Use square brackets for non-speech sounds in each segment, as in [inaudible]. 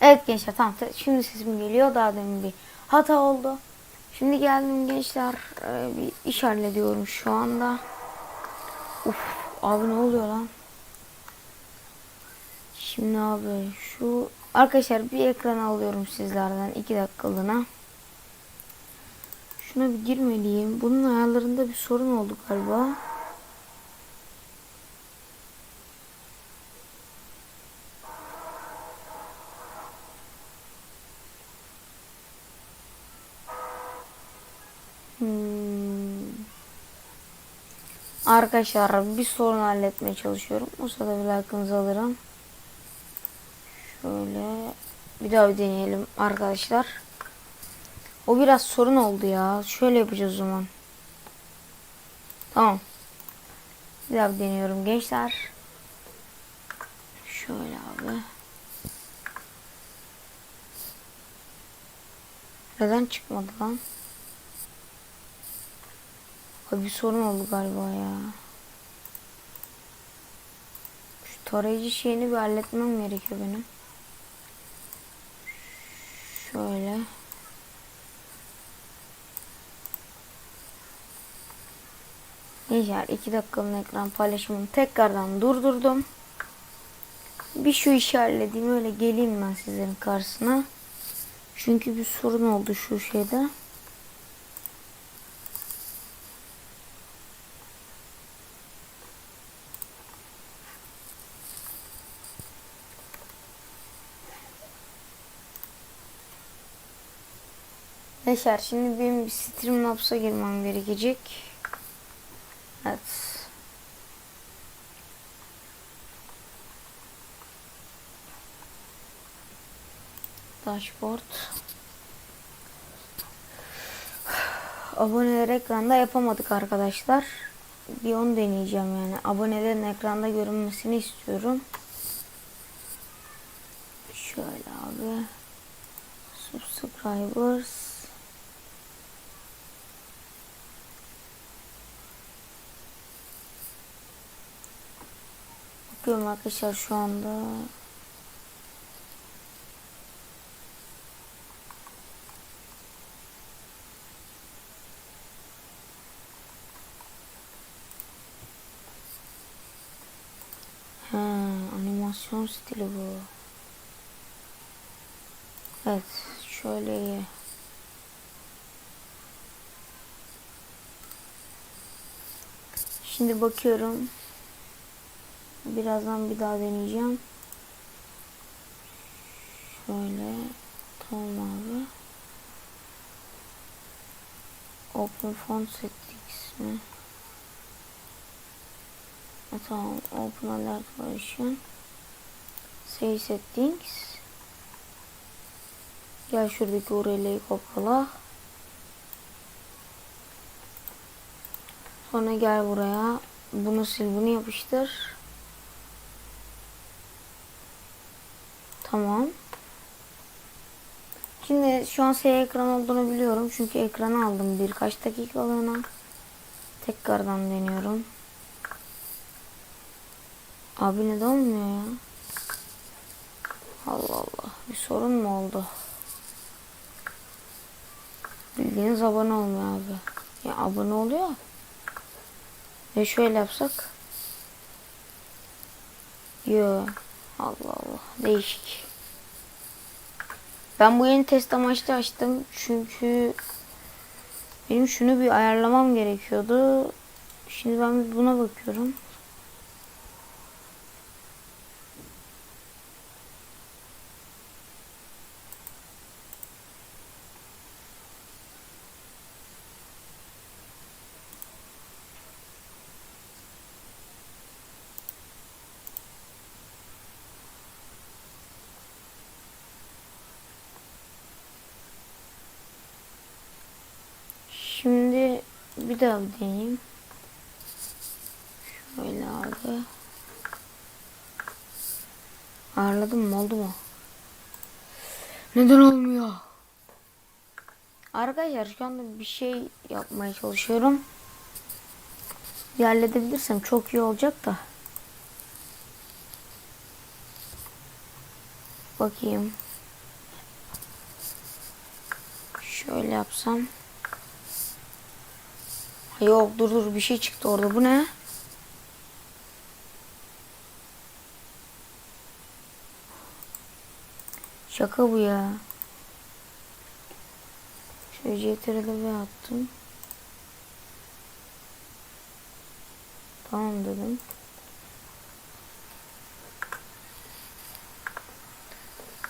Evet gençler tamam şimdi sesim geliyor daha demin bir hata oldu. Şimdi geldim gençler Ee, bir iş hallediyorum şu anda. Uf abi ne oluyor lan? Şimdi abi şu arkadaşlar bir ekran alıyorum sizlerden 2 dakikalığına. Şuna bir girmeliyim. Bunun ayarlarında bir sorun oldu galiba. Arkadaşlar bir sorun halletmeye çalışıyorum. O sırada bir like'ınızı alırım. Şöyle bir daha bir deneyelim arkadaşlar. O biraz sorun oldu ya. Şöyle yapacağız o zaman. Tamam. Bir daha bir deniyorum gençler. Şöyle abi. Neden çıkmadı lan? Abi bir sorun oldu galiba ya. Şu tarayıcı şeyini bir halletmem gerekiyor benim. Şöyle. Neyse 2 dakikanın ekran paylaşımını tekrardan durdurdum. Bir şu işi halledeyim öyle geleyim ben sizlerin karşısına. Çünkü bir sorun oldu şu şeyde. Yaşar şimdi benim bir Streamlabs'a girmem gerekecek. Evet. Dashboard. Aboneler ekranda yapamadık arkadaşlar. Bir onu deneyeceğim yani. Abonelerin ekranda görünmesini istiyorum. Şöyle abi. Subscribers. Bakıyorum arkadaşlar şu anda. Ha, animasyon stili bu. Evet, şöyle. Şimdi bakıyorum. Birazdan bir daha deneyeceğim. Şöyle. Tamam abi. Open font settings mi? Ha, tamam. Open alert version. Save settings. Gel şuradaki URL'yi kopyala. Sonra gel buraya. Bunu sil bunu yapıştır. Tamam. Şimdi şu an siyah ekran olduğunu biliyorum. Çünkü ekranı aldım birkaç dakikalığına. Tekrardan deniyorum. Abi neden olmuyor ya? Allah Allah. Bir sorun mu oldu? Bildiğiniz abone olmuyor abi. Ya abone oluyor. Ve şöyle yapsak. Yo. Allah Allah. Değişik. Ben bu yeni test amaçlı açtım. Çünkü benim şunu bir ayarlamam gerekiyordu. Şimdi ben buna bakıyorum. şöyle alayım. Şöyle abi. Ağırladım mı oldu mu? Neden olmuyor? Arkadaşlar şu anda bir şey yapmaya çalışıyorum. Bir halledebilirsem çok iyi olacak da. Bakayım. Şöyle yapsam. Yok dur dur bir şey çıktı orada. Bu ne? Şaka bu ya. Şöyle CTRL'e bir attım. Tamam dedim.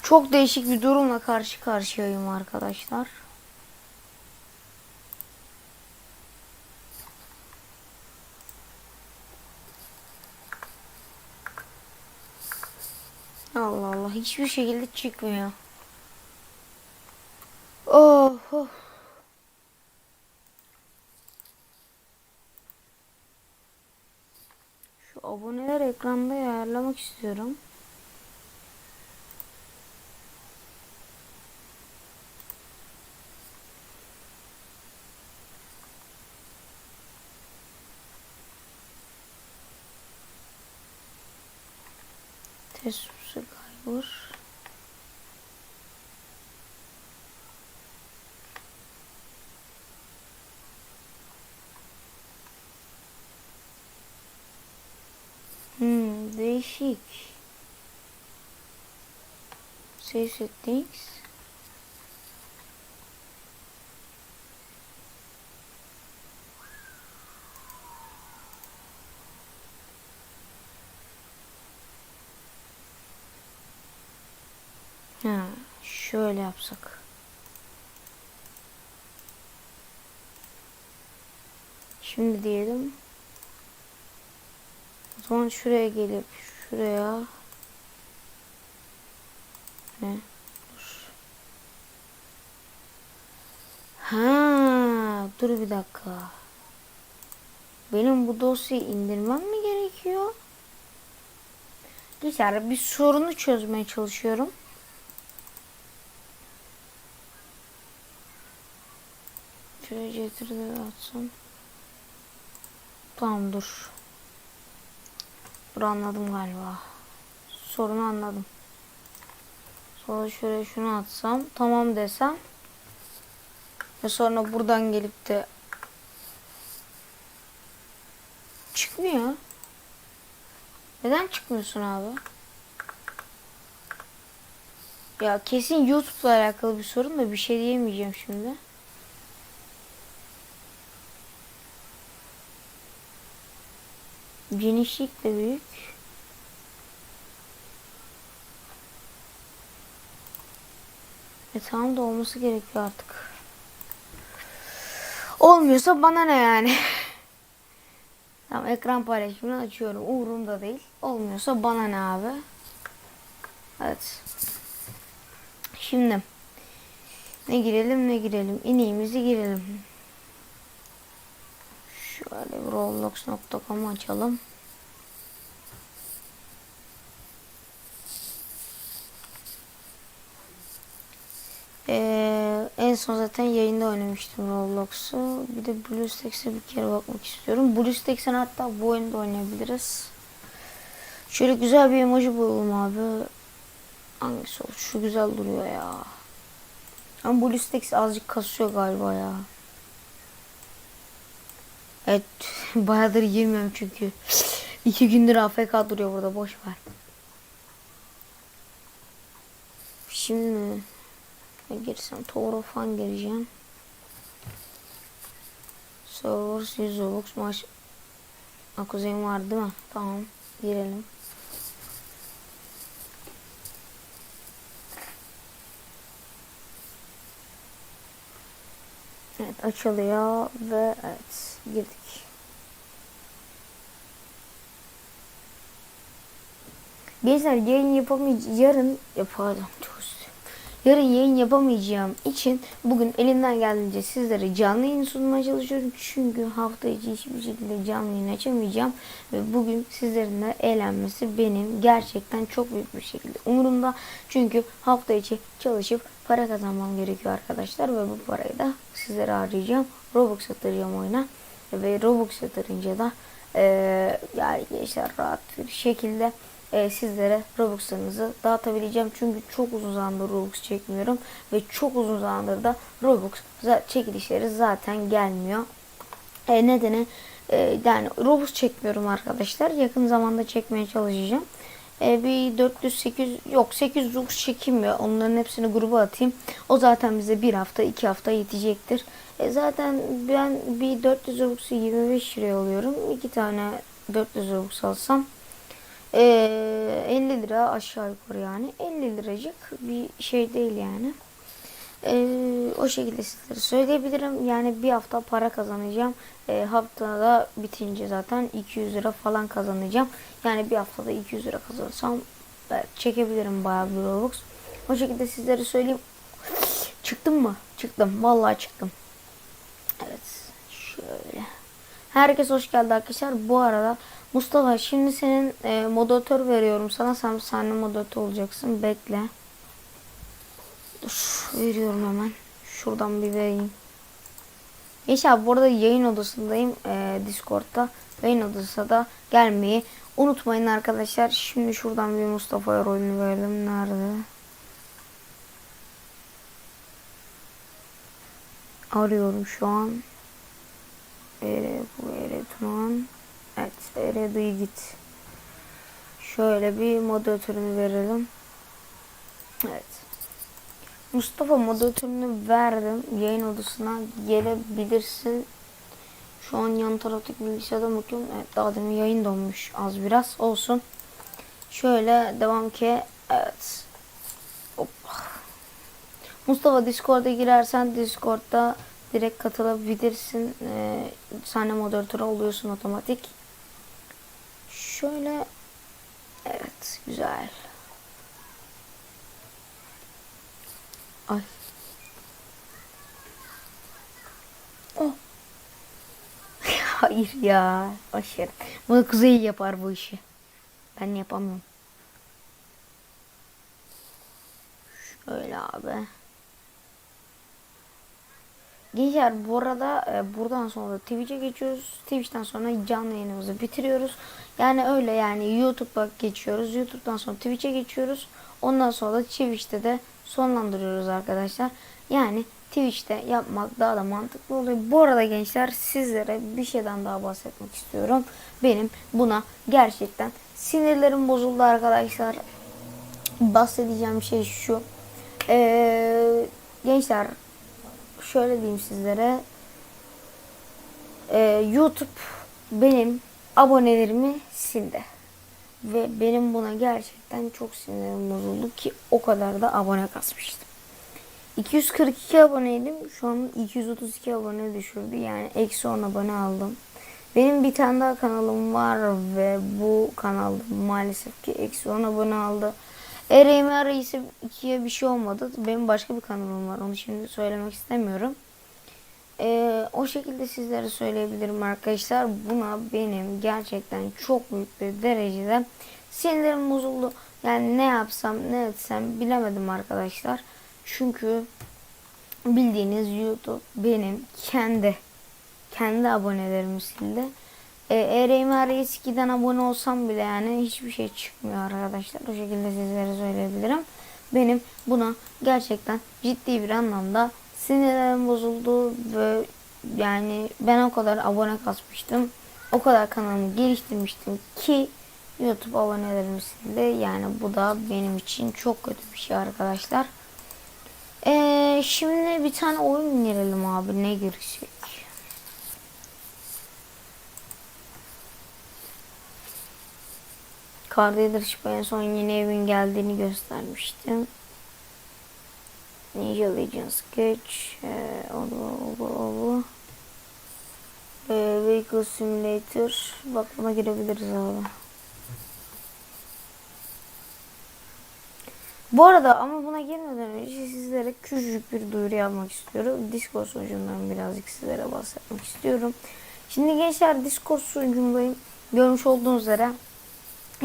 Çok değişik bir durumla karşı karşıyayım arkadaşlar. Allah hiçbir şekilde çıkmıyor. Oh, oh. Şu aboneler ekranda ayarlamak istiyorum. Değişik. Save settings. Ha, şöyle yapsak. Şimdi diyelim. O zaman şuraya gelip şuraya ne? Dur. Ha, dur bir dakika. Benim bu dosyayı indirmem mi gerekiyor? Güzel bir sorunu çözmeye çalışıyorum. Şuraya getirdi atsam. Tamam dur. Dur anladım galiba. Sorunu anladım. Sonra şöyle şunu atsam. Tamam desem. Ve sonra buradan gelip de çıkmıyor. Neden çıkmıyorsun abi? Ya kesin YouTube'la alakalı bir sorun da bir şey diyemeyeceğim şimdi. Genişlik de büyük. E tamam da olması gerekiyor artık. Olmuyorsa bana ne yani? [laughs] tamam ekran paylaşımını açıyorum. Umurumda değil. Olmuyorsa bana ne abi? Evet. Şimdi ne girelim ne girelim. İneğimizi girelim. Şöyle roblox.com açalım. Ee, en son zaten yayında oynamıştım Roblox'u. Bir de BlueStacks'e bir kere bakmak istiyorum. BlueStacks'en hatta bu oyunda oynayabiliriz. Şöyle güzel bir emoji bulalım abi. Hangisi olur? Şu güzel duruyor ya. Ama BlueStacks azıcık kasıyor galiba ya. Evet. [laughs] Bayağıdır girmiyorum çünkü. İki gündür AFK duruyor burada. Boş ver. Şimdi girsem Tower Fun gireceğim. Servers 100 Robux maç. Akuzeyim var değil mi? Tamam. Girelim. Evet açılıyor ve evet girdik. Gençler yayın yapamayacağım. Yarın ya pardon çok üzüldüm. Yarın yayın yapamayacağım için bugün elimden geldiğince sizlere canlı yayın sunmaya çalışıyorum. Çünkü hafta içi hiçbir şekilde canlı yayın açamayacağım. Ve bugün sizlerin de eğlenmesi benim gerçekten çok büyük bir şekilde umurumda. Çünkü hafta içi çalışıp para kazanmam gerekiyor arkadaşlar. Ve bu parayı da sizlere harcayacağım. Robux yatıracağım oyuna. Ve Robux yatırınca da eee yani gençler rahat bir şekilde e, sizlere Robux'larınızı dağıtabileceğim. Çünkü çok uzun zamandır Robux çekmiyorum ve çok uzun zamandır da Robux çekilişleri zaten gelmiyor. E, nedeni e, yani Robux çekmiyorum arkadaşlar. Yakın zamanda çekmeye çalışacağım. E, bir 400 800 yok 800 Robux çekeyim ya. Onların hepsini gruba atayım. O zaten bize bir hafta iki hafta yetecektir. E, zaten ben bir 400 Robux'u 25 liraya alıyorum. iki tane 400 Robux alsam e, 50 lira aşağı yukarı yani. 50 liracık bir şey değil yani. Ee, o şekilde sizlere söyleyebilirim. Yani bir hafta para kazanacağım. Ee, haftada bitince zaten 200 lira falan kazanacağım. Yani bir haftada 200 lira kazanırsam evet, çekebilirim bayağı bir Robux. O şekilde sizlere söyleyeyim. Çıktım mı? Çıktım. Vallahi çıktım. Evet. Şöyle. Herkes hoş geldi arkadaşlar. Bu arada Mustafa şimdi senin e, moderatör veriyorum sana. Sen bir sahne moderatör olacaksın. Bekle. Dur, veriyorum hemen. Şuradan bir vereyim. Abi bu arada yayın odasındayım. Ee, Discord'da. Yayın odasına da gelmeyi unutmayın arkadaşlar. Şimdi şuradan bir Mustafa'ya rolünü verelim. Nerede? Arıyorum şu an. Ere bu Ere Tuman. Evet Ere duy git. Şöyle bir moderatörünü verelim. Evet. Mustafa moderatörünü verdim. Yayın odasına gelebilirsin. Şu an yan taraftaki bilgisayarda bakıyorum. Evet daha demin yayın donmuş az biraz. Olsun. Şöyle devam ki. Evet. Mustafa Discord'a girersen Discord'da direkt katılabilirsin. Ee, sahne moderatörü oluyorsun otomatik. Şöyle. Evet güzel. Ay. Oh. [laughs] Hayır ya. Başarı. Bunu Kuzey yapar bu işi. Ben yapamıyorum. Şöyle abi. Gençler bu arada e, buradan sonra Twitch'e geçiyoruz. Twitch'ten sonra canlı yayınımızı bitiriyoruz. Yani öyle yani YouTube'a geçiyoruz. YouTube'dan sonra Twitch'e geçiyoruz. Ondan sonra da Twitch'te de sonlandırıyoruz arkadaşlar. Yani Twitch'te yapmak daha da mantıklı oluyor. Bu arada gençler sizlere bir şeyden daha bahsetmek istiyorum. Benim buna gerçekten sinirlerim bozuldu arkadaşlar. Bahsedeceğim şey şu. Ee, gençler şöyle diyeyim sizlere. Ee, YouTube benim abonelerimi sildi. Ve benim buna gerçekten çok sinirim bozuldu ki o kadar da abone kasmıştım. 242 aboneydim. Şu an 232 abone düşürdü. Yani eksi 10 abone aldım. Benim bir tane daha kanalım var ve bu kanal maalesef ki eksi 10 abone aldı. Ereğimi arayısı ikiye bir şey olmadı. Benim başka bir kanalım var. Onu şimdi söylemek istemiyorum. Ee, o şekilde sizlere söyleyebilirim arkadaşlar. Buna benim gerçekten çok büyük bir derecede sinirim bozuldu. Yani ne yapsam ne etsem bilemedim arkadaşlar. Çünkü bildiğiniz YouTube benim kendi kendi abonelerimi sildi. E, ERM Reis 2'den abone olsam bile yani hiçbir şey çıkmıyor arkadaşlar. O şekilde sizlere söyleyebilirim. Benim buna gerçekten ciddi bir anlamda sinirlerim bozuldu ve yani ben o kadar abone kasmıştım. O kadar kanalımı geliştirmiştim ki YouTube abonelerimi sildi. Yani bu da benim için çok kötü bir şey arkadaşlar. Ee, şimdi bir tane oyun girelim abi. Ne girsek? Car Dealership en son yeni evin geldiğini göstermiştim. Ninja Legends Sketch. Ee, o bu, o bu, o bu. Ee, Vehicle Simulator. Bak buna girebiliriz abi. Bu arada ama buna girmeden önce sizlere küçücük bir duyuru yapmak istiyorum. Discord sunucundan birazcık sizlere bahsetmek istiyorum. Şimdi gençler Discord sunucundayım. Görmüş olduğunuz üzere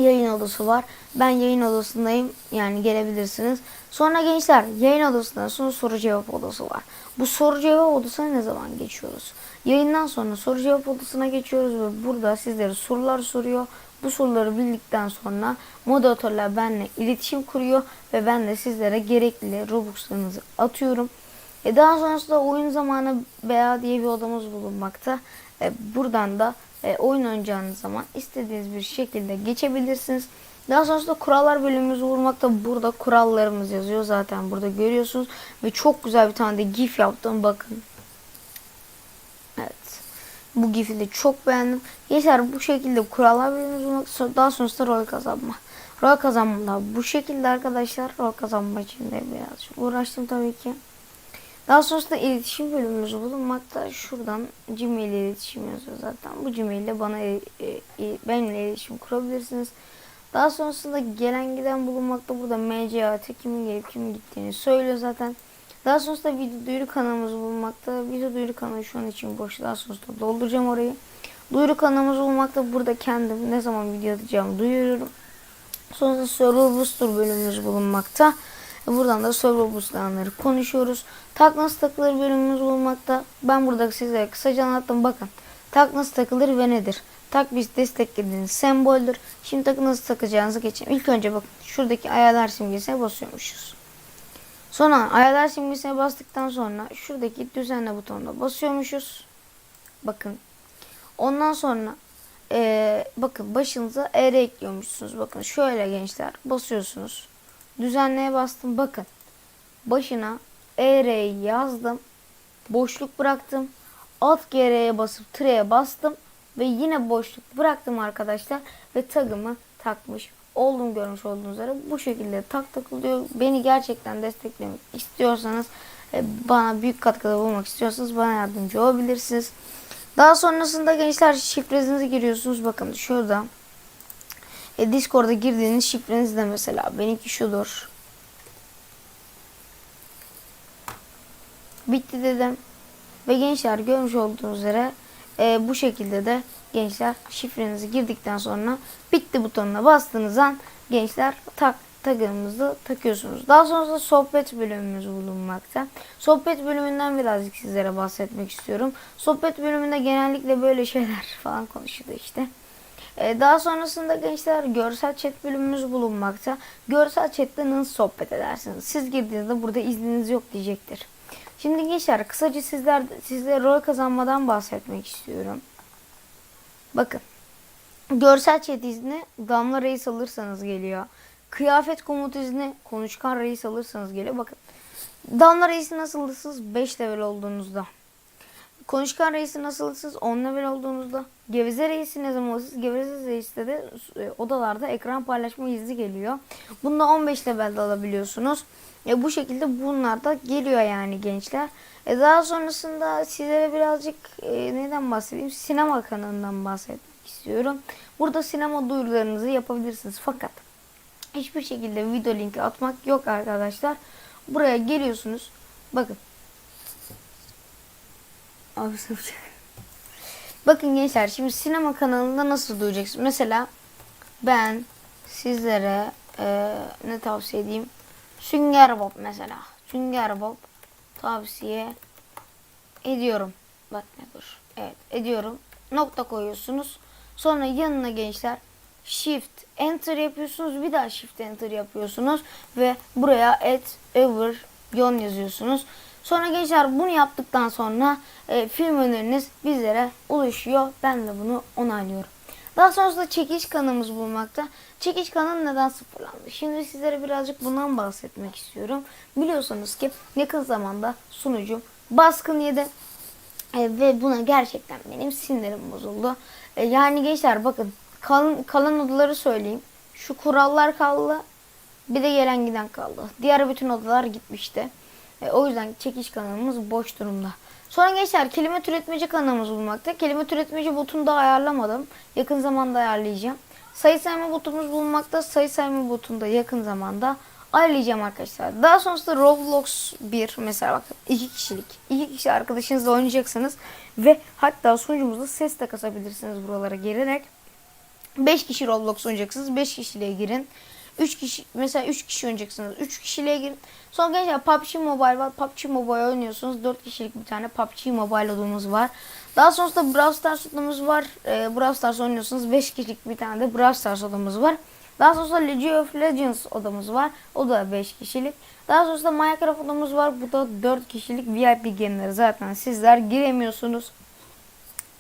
yayın odası var. Ben yayın odasındayım. Yani gelebilirsiniz. Sonra gençler yayın odasından sonra soru cevap odası var. Bu soru cevap odasına ne zaman geçiyoruz? Yayından sonra soru cevap odasına geçiyoruz ve burada sizlere sorular soruyor. Bu soruları bildikten sonra moderatörler benimle iletişim kuruyor ve ben de sizlere gerekli Robux'larınızı atıyorum. E daha sonrasında oyun zamanı veya diye bir odamız bulunmakta. E buradan da e, oyun oynayacağınız zaman istediğiniz bir şekilde geçebilirsiniz. Daha sonrasında kurallar bölümümüz bulunmakta. Burada kurallarımız yazıyor zaten burada görüyorsunuz. Ve çok güzel bir tane de gif yaptım bakın. Evet. Bu gif'i de çok beğendim. Yeter bu şekilde kurallar bölümümüz bulunmakta. Daha sonrasında rol kazanma. Rol kazanma da bu şekilde arkadaşlar. Rol kazanma için de birazcık uğraştım tabii ki. Daha sonrasında iletişim bölümümüz bulunmakta. Şuradan Gmail ile iletişim yazıyor zaten. Bu Gmail ile bana e, e, benimle iletişim kurabilirsiniz. Daha sonrasında gelen giden bulunmakta. Burada MCAT kimin gelip kimin gittiğini söylüyor zaten. Daha sonrasında video duyuru kanalımız bulunmakta. Video duyuru kanalı şu an için boş. Daha sonrasında dolduracağım orayı. Duyuru kanalımız bulunmakta. Burada kendim ne zaman video atacağımı duyuruyorum. Sonrasında Server Booster bölümümüz bulunmakta. Buradan da server boostlanları konuşuyoruz. Tak nasıl takılır bölümümüz bulunmakta. Ben burada size kısaca anlattım. Bakın tak nasıl takılır ve nedir? Tak biz desteklediğiniz semboldür. Şimdi takı nasıl takacağınızı geçelim. İlk önce bakın şuradaki ayarlar simgesine basıyormuşuz. Sonra ayarlar simgesine bastıktan sonra şuradaki düzenle butonuna basıyormuşuz. Bakın. Ondan sonra ee, bakın başınıza ER ekliyormuşsunuz. Bakın şöyle gençler basıyorsunuz. Düzenleye bastım. Bakın. Başına ER'yi yazdım. Boşluk bıraktım. Alt GR'ye basıp tre'ye bastım. Ve yine boşluk bıraktım arkadaşlar. Ve tagımı takmış oldum görmüş olduğunuz üzere. Bu şekilde tak takılıyor. Beni gerçekten desteklemek istiyorsanız e, bana büyük katkıda bulmak istiyorsanız bana yardımcı olabilirsiniz. Daha sonrasında gençler şifrenizi giriyorsunuz. Bakın şurada e, Discord'a girdiğiniz şifreniz de mesela benimki şudur. Bitti dedim. Ve gençler görmüş olduğunuz üzere e, bu şekilde de gençler şifrenizi girdikten sonra bitti butonuna bastığınız an gençler tak tagımızı takıyorsunuz. Daha sonrasında sohbet bölümümüz bulunmakta. Sohbet bölümünden birazcık sizlere bahsetmek istiyorum. Sohbet bölümünde genellikle böyle şeyler [laughs] falan konuşuluyor işte. Ee, daha sonrasında gençler görsel chat bölümümüz bulunmakta. Görsel chatte nasıl sohbet edersiniz? Siz girdiğinizde burada izniniz yok diyecektir. Şimdi gençler kısaca sizler sizlere rol kazanmadan bahsetmek istiyorum. Bakın. Görsel chat izni damla reis alırsanız geliyor. Kıyafet komut izni konuşkan reis alırsanız geliyor. Bakın. Damla reisi nasıl alırsınız? 5 level olduğunuzda. Konuşkan reisi nasıl alırsınız? 10 level olduğunuzda. Geveze reisi ne zaman alırsınız? Geveze reiste de e, odalarda ekran paylaşma izni geliyor. Bunu da 15 levelde alabiliyorsunuz. E, bu şekilde bunlar da geliyor yani gençler. E, daha sonrasında sizlere birazcık e, neden bahsedeyim? Sinema kanalından bahsetmek istiyorum. Burada sinema duyurularınızı yapabilirsiniz. Fakat hiçbir şekilde video linki atmak yok arkadaşlar. Buraya geliyorsunuz. Bakın. Abi sapacak. Bakın gençler şimdi sinema kanalında nasıl duyacaksınız? Mesela ben sizlere e, ne tavsiye edeyim? Sünger Bob mesela. Sünger Bob tavsiye ediyorum. Bak ne dur. Evet ediyorum. Nokta koyuyorsunuz. Sonra yanına gençler Shift Enter yapıyorsunuz. Bir daha Shift Enter yapıyorsunuz. Ve buraya add over yon yazıyorsunuz. Sonra gençler bunu yaptıktan sonra e, film öneriniz bizlere ulaşıyor. Ben de bunu onaylıyorum. Daha sonrasında çekiş kanalımız bulunmakta. Çekiş kanalı neden sıfırlandı? Şimdi sizlere birazcık bundan bahsetmek istiyorum. Biliyorsunuz ki yakın zamanda sunucum baskın yedi. E, ve buna gerçekten benim sinirim bozuldu. E, yani gençler bakın kalan, kalan odaları söyleyeyim. Şu kurallar kaldı. Bir de gelen giden kaldı. Diğer bütün odalar gitmişti. E, o yüzden çekiş kanalımız boş durumda. Sonra gençler kelime türetmeci kanalımız bulunmakta. Kelime türetmeci botunu da ayarlamadım. Yakın zamanda ayarlayacağım. Sayı sayma botumuz bulunmakta. Sayı sayma botunu da yakın zamanda ayarlayacağım arkadaşlar. Daha sonrasında Roblox 1 mesela bakın 2 kişilik. 2 kişi arkadaşınızla oynayacaksınız. Ve hatta sunucumuzda ses de kasabilirsiniz buralara gelerek. 5 kişi Roblox oynayacaksınız. 5 kişiliğe girin. 3 kişi mesela 3 kişi oynayacaksınız. 3 kişiliğe girin. Sonra gençler PUBG Mobile var. PUBG Mobile oynuyorsunuz. 4 kişilik bir tane PUBG Mobile odamız var. Daha sonrasında Brawl Stars odamız var. E, Brawl Stars oynuyorsanız 5 kişilik bir tane de Brawl Stars odamız var. Daha sonrasında League of Legends odamız var. O da 5 kişilik. Daha sonrasında Minecraft odamız var. Bu da 4 kişilik VIP game'leri zaten sizler giremiyorsunuz.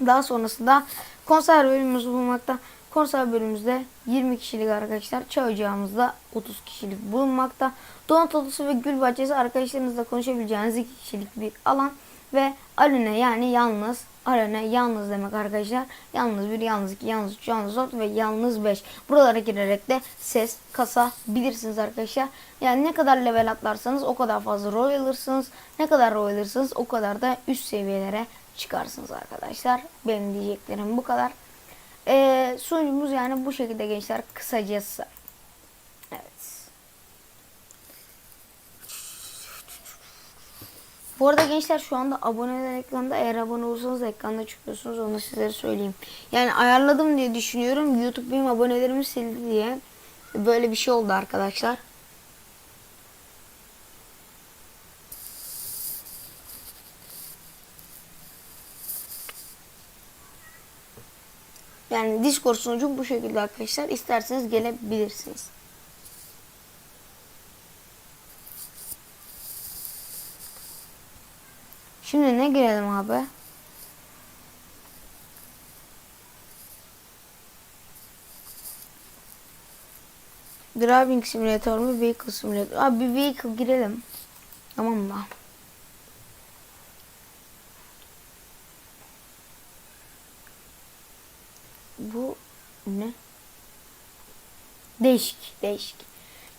Daha sonrasında konser bölümümüz bulunmakta. Konser bölümümüzde 20 kişilik arkadaşlar. Çay ocağımızda 30 kişilik bulunmakta. Donat odası ve gül bahçesi arkadaşlarınızla konuşabileceğiniz 2 kişilik bir alan. Ve Alune yani yalnız. Alune yalnız demek arkadaşlar. Yalnız bir, yalnız iki, yalnız üç, yalnız dört ve yalnız beş. Buralara girerek de ses kasabilirsiniz arkadaşlar. Yani ne kadar level atlarsanız o kadar fazla rol alırsınız. Ne kadar rol alırsınız o kadar da üst seviyelere çıkarsınız arkadaşlar. Benim diyeceklerim bu kadar. Ee, sunucumuz yani bu şekilde gençler kısacası. Evet. Bu arada gençler şu anda aboneler ekranda. Eğer abone olursanız ekranda çıkıyorsunuz. Onu sizlere söyleyeyim. Yani ayarladım diye düşünüyorum. YouTube benim abonelerimi sildi diye. Böyle bir şey oldu arkadaşlar. Yani Discord sunucum bu şekilde arkadaşlar. İsterseniz gelebilirsiniz. Şimdi ne girelim abi? Driving Simulator mu Vehicle Simulator? Abi Vehicle girelim. Tamam mı? Bu ne? Değişik, değişik.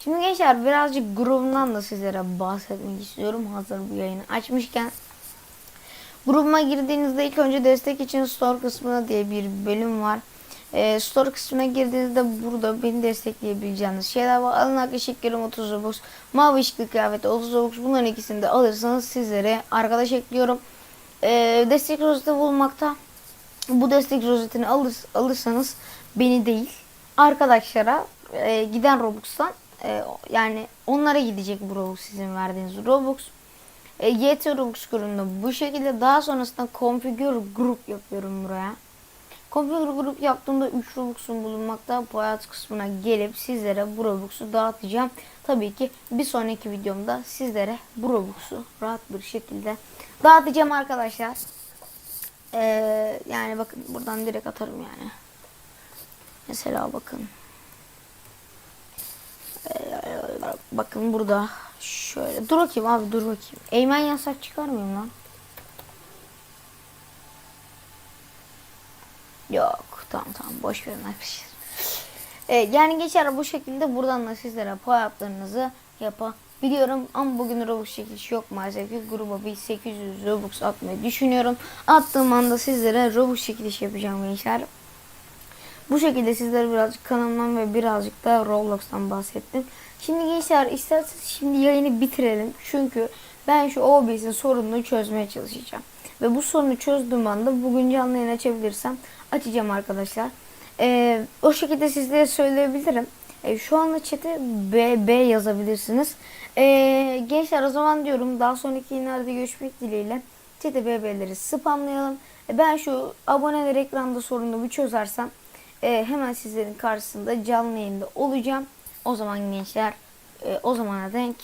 Şimdi gençler birazcık grubundan da sizlere bahsetmek istiyorum. Hazır bu yayını açmışken. Grubuma girdiğinizde ilk önce destek için store kısmına diye bir bölüm var. E, store kısmına girdiğinizde burada beni destekleyebileceğiniz şeyler var. Alın hakkı şekerim 30 Robux, mavi ışıklı kıyafeti 30 Robux. Bunların ikisini de alırsanız sizlere arkadaş ekliyorum. E, destek rozeti bulmakta. Bu destek rozetini alır, alırsanız beni değil arkadaşlara e, giden Robux'tan e, yani onlara gidecek bu Robux sizin verdiğiniz Robux. E, YT Robux kurumunda bu şekilde daha sonrasında configure grup yapıyorum buraya. Configure grup yaptığımda 3 Robux'un bulunmakta. Bu hayat kısmına gelip sizlere bu Robux'u dağıtacağım. Tabii ki bir sonraki videomda sizlere bu Robux'u rahat bir şekilde dağıtacağım arkadaşlar. Ee, yani bakın buradan direkt atarım yani. Mesela bakın. Ee, bakın burada şöyle. Dur bakayım abi dur bakayım. Eymen yasak çıkarmıyorum lan. Yok tamam tamam boş verin arkadaşlar. Ee, yani geçer bu şekilde buradan da sizlere puan yaptığınızı yapabiliyorum. Ama bugün Robux çekilişi yok maalesef ki gruba bir 800 Robux atmayı düşünüyorum. Attığım anda sizlere Robux çekilişi yapacağım gençler. Bu şekilde sizlere birazcık kanalımdan ve birazcık da Roblox'tan bahsettim. Şimdi gençler isterseniz şimdi yayını bitirelim. Çünkü ben şu OBS'in sorununu çözmeye çalışacağım. Ve bu sorunu çözdüğüm anda bugün canlı yayın açabilirsem açacağım arkadaşlar. Ee, o şekilde sizlere söyleyebilirim. Ee, şu anda chat'e BB yazabilirsiniz. Ee, gençler o zaman diyorum daha sonraki yayınlarda görüşmek dileğiyle. Chat'e BB'leri spamlayalım. Ee, ben şu aboneler ekranda sorunu bir çözersem e, hemen sizlerin karşısında canlı yayında olacağım. O zaman gençler e, o zamana denk